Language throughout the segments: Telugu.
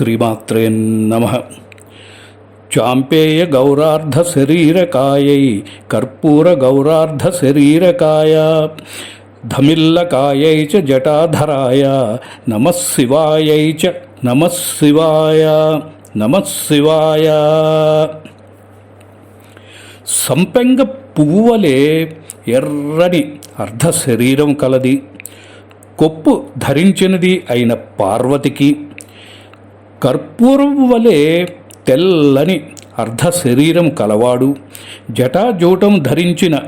శ్రీమాత్రే నమ చాంపేయ గౌరార్ధ శరీరకాయై కర్పూర గౌరార్ధ శరీరకాయ ధమిల్లకాయై చ జటాధరాయ నమశివాయై చ నమశివాయ శివాయ సంపెంగ పువ్వువలే ఎర్రని అర్ధ శరీరం కలది. కొప్పు ధరించినది అయిన పార్వతికి కర్పూరం వలె తెల్లని అర్ధ శరీరం కలవాడు. జటాజూటం ధరించిన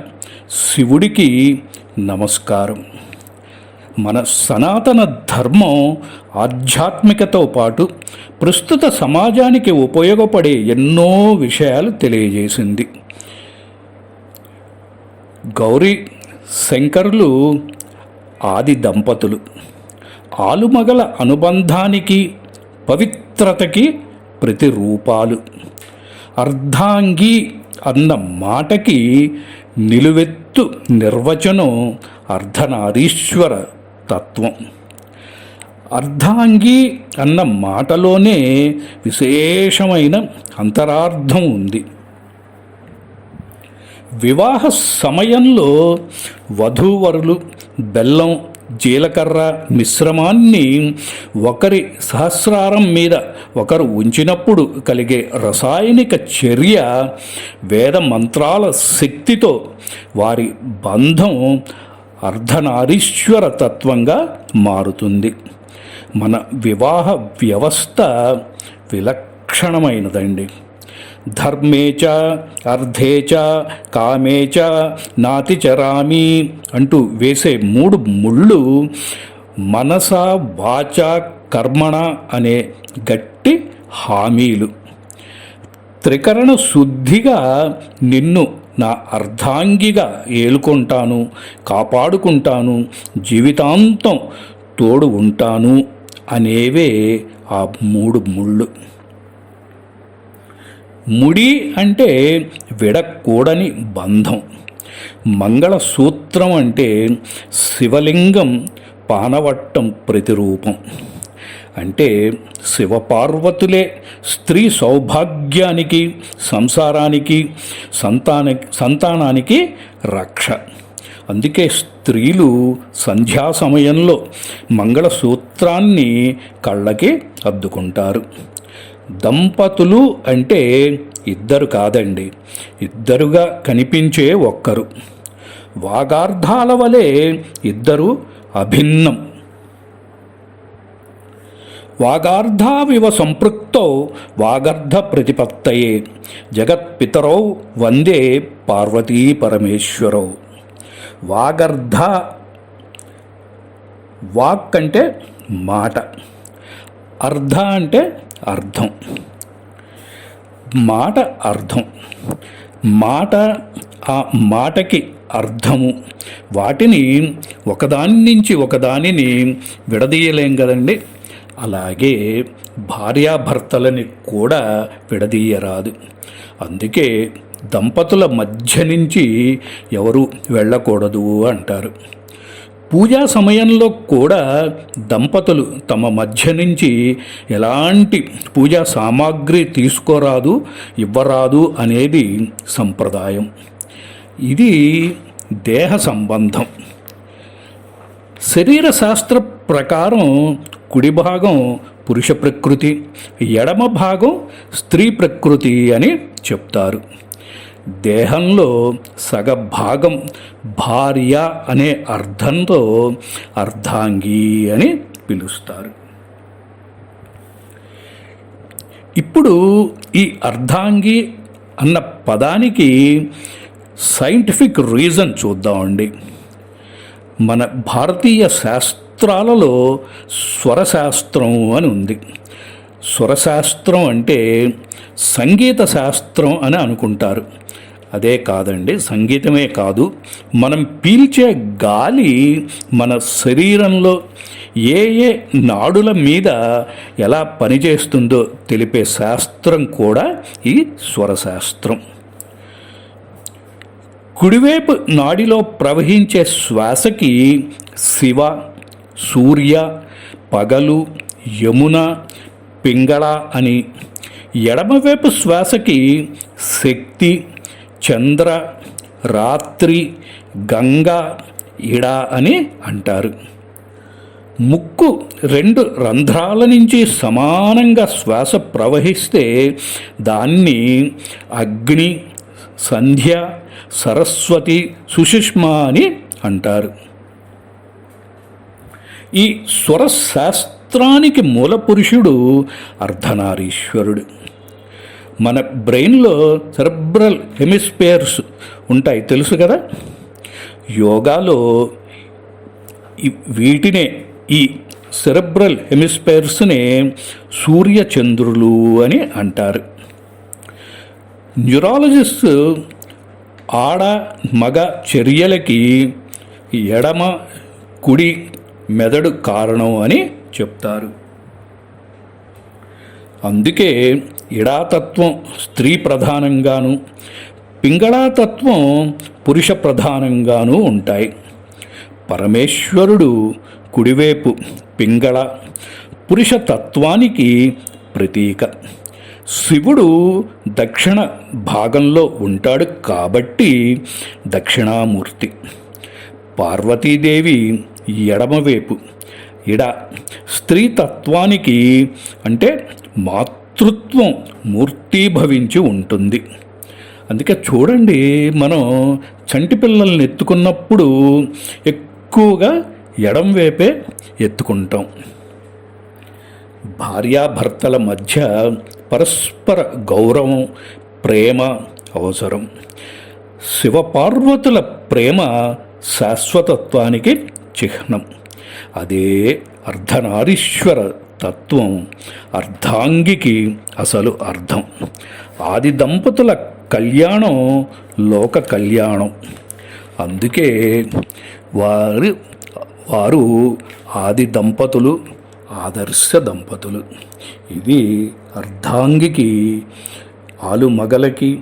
శివుడికి నమస్కారం. మన సనాతన ధర్మం ఆధ్యాత్మికతో పాటు ప్రస్తుత సమాజానికి ఉపయోగపడే ఎన్నో విషయాలు తెలియజేసింది. గౌరీ శంకరులు ఆది దంపతులు. ఆలుమగల అనుబంధానికి పవిత్రతకి ప్రతిరూపాలు. అర్ధాంగి అన్న మాటకి నిలువెత్తు నిర్వచనం అర్ధనారీశ్వర తత్వం. అర్ధాంగి అన్న మాటలోనే విశేషమైన అంతరార్థం ఉంది. వివాహ సమయంలో వధూవరులు బెల్లం జీలకర్ర మిశ్రమాన్ని ఒకరి సహస్రారం మీద ఒకరు ఉంచినప్పుడు కలిగే రసాయనిక చర్య వేద మంత్రాల శక్తితో వారి బంధం అర్ధనారీశ్వర తత్వంగా మారుతుంది. మన వివాహ వ్యవస్థ విలక్షణమైనదండి. ధర్మే చ అర్ధే చ కామే చ నాతిచరామి అంటూ వేసే మూడు ముళ్ళు మనస వాచ కర్మణ అనే గట్టి హామీలు. త్రికరణ శుద్ధిగా నిన్ను నా అర్ధాంగిగా ఏలుకుంటాను కాపాడుకుంటాను జీవితాంతం తోడు ఉంటాను అనేవే ఆ మూడు ముళ్ళు. ముడి అంటే విడకూడని బంధం. మంగళసూత్రం అంటే శివలింగం పానవట్టం ప్రతిరూపం. అంటే శివపార్వతులే స్త్రీ సౌభాగ్యానికి సంసారానికి సంతాన సంతానానికి రక్ష. అందుకే స్త్రీలు సంధ్యా సమయంలో మంగళసూత్రాన్ని కళ్ళకి అద్దుకుంటారు. దంపతులు అంటే ఇద్దరు కాదండి. ఇద్దరుగా కనిపించే ఒక్కరు. వాగార్థాల వలె ఇద్దరు అభిన్నం. వాగార్ధావివ సంపృక్తౌ వాగర్ధ ప్రతిపత్తయే. జగత్పితరౌ వందే పార్వతీ పరమేశ్వరౌ. వాగర్ధ వాక్ అంటే మాట. అర్ధ అంటే అర్థం. మాట అర్థం. మాట ఆ మాటకి అర్థము. వాటిని ఒకదాని నుంచి ఒకదానిని విడదీయలేం కదండి? అలాగే భార్యాభర్తలని కూడా విడదీయరాదు. అందుకే దంపతుల మధ్య నుంచి ఎవరు వెళ్ళకూడదు అంటారు. పూజా సమయంలో కూడా దంపతులు తమ మధ్య నుంచి ఎలాంటి పూజా సామాగ్రి తీసుకోరాదు ఇవ్వరాదు అనేది సంప్రదాయం. ఇది దేహ సంబంధం. శరీర శాస్త్ర ప్రకారం కుడి భాగం పురుష ప్రకృతి ఎడమ భాగం స్త్రీ ప్రకృతి అని చెప్తారు. దేహంలో సగభాగం భార్య అనే అర్థంతో అర్ధాంగి అని పిలుస్తారు. ఇప్పుడు ఈ అర్ధాంగి అన్న పదానికి సైంటిఫిక్ రీజన్ చూద్దామండి. మన భారతీయ శాస్త్రాలలో స్వరశాస్త్రం అని ఉంది. స్వరశాస్త్రం అంటే సంగీత శాస్త్రం అని అనుకుంటారు. అదే కాదండి సంగీతమే కాదు మనం పీల్చే గాలి మన శరీరంలో ఏ ఏ నాడుల మీద ఎలా పనిచేస్తుందో తెలిపే శాస్త్రం కూడా ఈ స్వరశాస్త్రం. కుడివైపు నాడిలో ప్రవహించే శ్వాసకి శివ సూర్య పగలు యమున పింగళ అని ఎడమవైపు శ్వాసకి శక్తి చంద్ర రాత్రి గంగ ఇడ అని అంటారు. ముక్కు రెండు రంధ్రాల నుంచి సమానంగా శ్వాస ప్రవహిస్తే దాన్ని అగ్ని సంధ్య సరస్వతి సుషుష్మ అని అంటారు. ఈ స్వర శాస్త్రానికి మూల పురుషుడు అర్ధనారీశ్వరుడు. మన బ్రెయిన్లో సెరబ్రల్ హెమిస్ఫియర్స్ ఉంటాయి. తెలుసు కదా? యోగాలో వీటినే ఈ సెరబ్రల్ హెమిస్ఫియర్స్నే సూర్యచంద్రులు అని అంటారు. న్యూరాలజిస్ట్ ఆడ మగ చర్యలకి ఎడమ కుడి మెదడు కారణం అని చెప్తారు. అందుకే ఇడాతత్వం స్త్రీ ప్రధానంగాను పింగళాతత్వం పురుష ప్రధానంగాను ఉంటాయి. పరమేశ్వరుడు కుడివైపు పింగళ పురుష తత్వానికి ప్రతీక. శివుడు దక్షిణ భాగంలో ఉంటాడు కాబట్టి దక్షిణామూర్తి. పార్వతీదేవి ఎడమవైపు ఇడ స్త్రీ అంటే అంటే కర్తృత్వం మూర్తీభవించి ఉంటుంది. అందుకే చూడండి మనం చంటి పిల్లల్ని ఎత్తుకున్నప్పుడు ఎక్కువగా ఎడం వైపే ఎత్తుకుంటాం. భార్యాభర్తల మధ్య పరస్పర గౌరవం ప్రేమ అవసరం. శివపార్వతుల ప్రేమ శాశ్వతత్వానికి చిహ్నం. అదే అర్ధనారీశ్వర తత్వం అర్ధాంగికి అసలు అర్థం. ఆది దంపతుల కళ్యాణం లోక కళ్యాణం. అందుకే వారు వారు ఆది దంపతులు ఆదర్శ దంపతులు. ఇది అర్ధాంగికి ఆలుమగలకి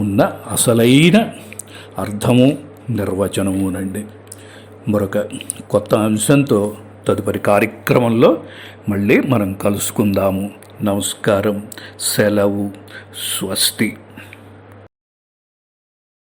ఉన్న అసలైన అర్థము నిర్వచనమునండి మరొక కొత్త అంశంతో తదుపరి కార్యక్రమంలో మళ్ళీ మనం కలుసుకుందాము. నమస్కారం. సెలవు. స్వస్తి.